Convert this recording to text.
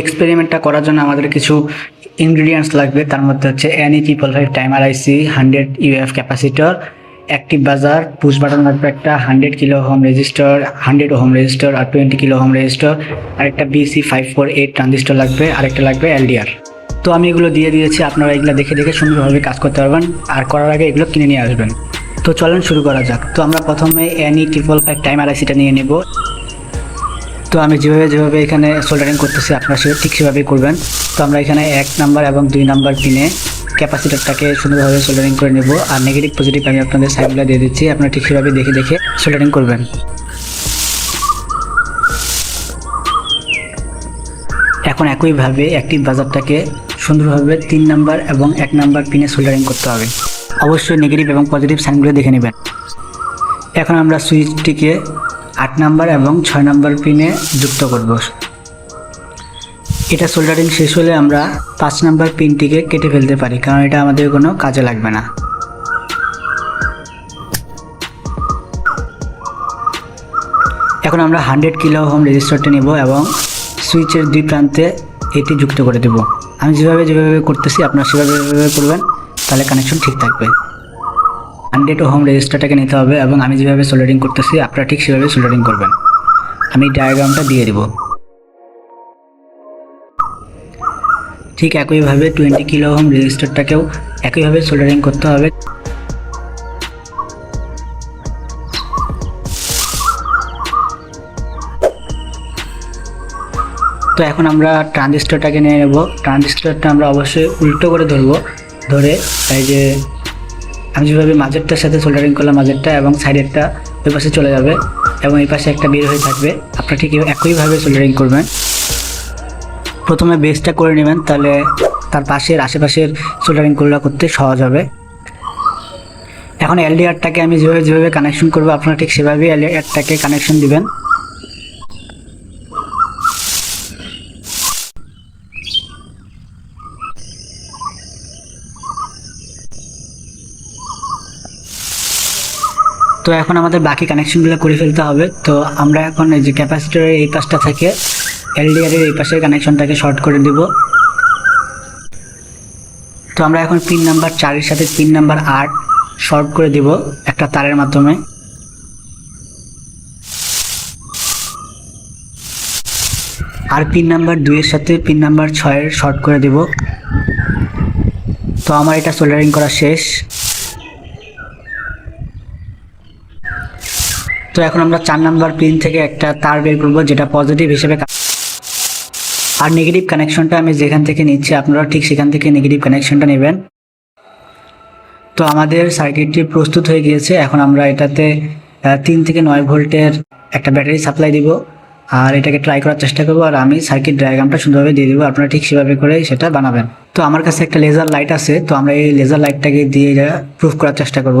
এক্সপেরিমেন্টটা করার জন্য আমাদের কিছু ইনগ্রিডিয়েন্টস লাগবে। তার মধ্যে হচ্ছে NE triple five timer IC hundred uF capacitor active buzzer push button লাগবে একটা hundred kilo ohm resistor hundred ohm resistor আর টোয়েন্টি কিলো হোম রেজিস্টার আর একটা BC five four eight transistor লাগবে আর একটা লাগবে এলডিআর তো আমি এগুলো দিয়ে দিয়েছি, আপনারা এগুলো দেখে দেখে সুন্দরভাবে কাজ করতে পারবেন, আর করার আগে এগুলো কিনে নিয়ে আসবেন। তো চলেন শুরু করা যাক। তো আমরা প্রথমে এনই ট্রিপল ফাইভ টাইমার আইসিটা নিয়ে নেব। তো আমি যেভাবে যেভাবে এখানে সোল্ডারিং করতেছি আপনারা সে ঠিক সেভাবেই করবেন। তো আমরা এখানে এক নাম্বার এবং দুই নাম্বার পিনে ক্যাপাসিটারটাকে সুন্দরভাবে সোল্ডারিং করে নেব। আর নেগেটিভ পজিটিভ আমি আপনাদের সাইডগুলো দিয়ে দিচ্ছি। আপনারা ঠিক সেভাবে দেখে দেখে সোল্ডারিং করবেন। এখন একইভাবে অ্যাক্টিভ বাজারটাকে সুন্দরভাবে তিন নাম্বার এবং এক নাম্বার পিনে সোল্ডারিং করতে হবে। অবশ্যই নেগেটিভ এবং পজিটিভ সাইনগুলো দেখে নেবেন। এখন আমরা সুইচটিকে আট নাম্বার এবং ছয় নাম্বার পিনে যুক্ত করব। এটা সোল্ডারিং শেষ হলে আমরা পাঁচ নাম্বার পিনটিকে কেটে ফেলতে পারি, কারণ এটা আমাদের কোনো কাজে লাগবে না। এখন আমরা হান্ড্রেড কিলো হোম রেজিস্টারটা নেব এবং সুইচের দুই প্রান্তে এটি যুক্ত করে দেব। আমি যেভাবে যেভাবে করতেছি, আপনারা সেভাবে করবেন, তাহলে কানেকশন ঠিক থাকবে। হান্ড্রেড হোম রেজিস্টারটাকে নিতে হবে এবং আমি যেভাবে সোল্ডারিং করতেছি, আপনারা ঠিক সেভাবে সোল্ডারিং করবেন। আমি ডায়াগ্রামটা দিয়ে দিব। ঠিক একইভাবে টোয়েন্টি কিলো হোম রেজিস্টারটাকেও একইভাবে সোল্ডারিং করতে হবে। তো এখন আমরা ট্রানজিস্টরটাকে নিয়ে নেব। ট্রানজিস্টরটা আমরা অবশ্যই উল্টো করে ধরবো। ধরে এই যে আমি যেভাবে মাঝেরটার সাথে সোল্ডারিং করলাম, মাঝেরটা এবং সাইডেরটা ওই পাশে চলে যাবে এবং এই পাশে একটা বের হয়ে থাকবে। আপনারা ঠিক একইভাবে সোল্ডারিং করবেন। প্রথমে বেসটা করে নেবেন, তাহলে তার পাশের, আশেপাশের সোল্ডারিংগুলো করতে সহজ হবে। এখন এলডিআরটাকে আমি যেভাবে যেভাবে কানেকশন করব, আপনারা ঠিক সেভাবেই এলডিআরটাকে কানেকশন দিবেন। তো এখন আমাদের বাকি কানেকশনগুলো করে ফেলতে হবে। তো আমরা এখন এই যে ক্যাপাসিটরের এই পাশটা থেকে এলডিআরের এই পাশের কানেকশনটাকে শর্ট করে দেব। তো আমরা এখন পিন নাম্বার চারের সাথে পিন নাম্বার আট শর্ট করে দেব একটা তারের মাধ্যমে। আর পিন নাম্বার দুইয়ের সাথে পিন নাম্বার ছয়ের শর্ট করে দেব। তো আমার এটা সোল্ডারিং করা শেষ। তো এখন আমরা চার নাম্বার পিন থেকে একটা তার বের করব, যেটা পজিটিভ হিসেবে আর নেগেটিভ কানেকশনটা আমি যেখান থেকে নিচ্ছি আপনারা ঠিক সেখান থেকে নেগেটিভ কানেকশনটা নেবেন। তো আমাদের সার্কিটটি প্রস্তুত হয়ে গিয়েছে, এখন আমরা এটাতে তিন থেকে নয় ভোল্টের একটা ব্যাটারি সাপ্লাই দিব। আর এটাকে ট্রাই করার চেষ্টা করব, আর আমি সার্কিট ডায়াগ্রামটা সুন্দরভাবে দিয়ে দেবো, আপনারা ঠিক সেভাবে করে সেটা বানাবেন। তো আমার কাছে একটা লেজার লাইট আছে, তো আমরা এই লেজার লাইটটাকে দিয়ে প্রুফ করার চেষ্টা করব।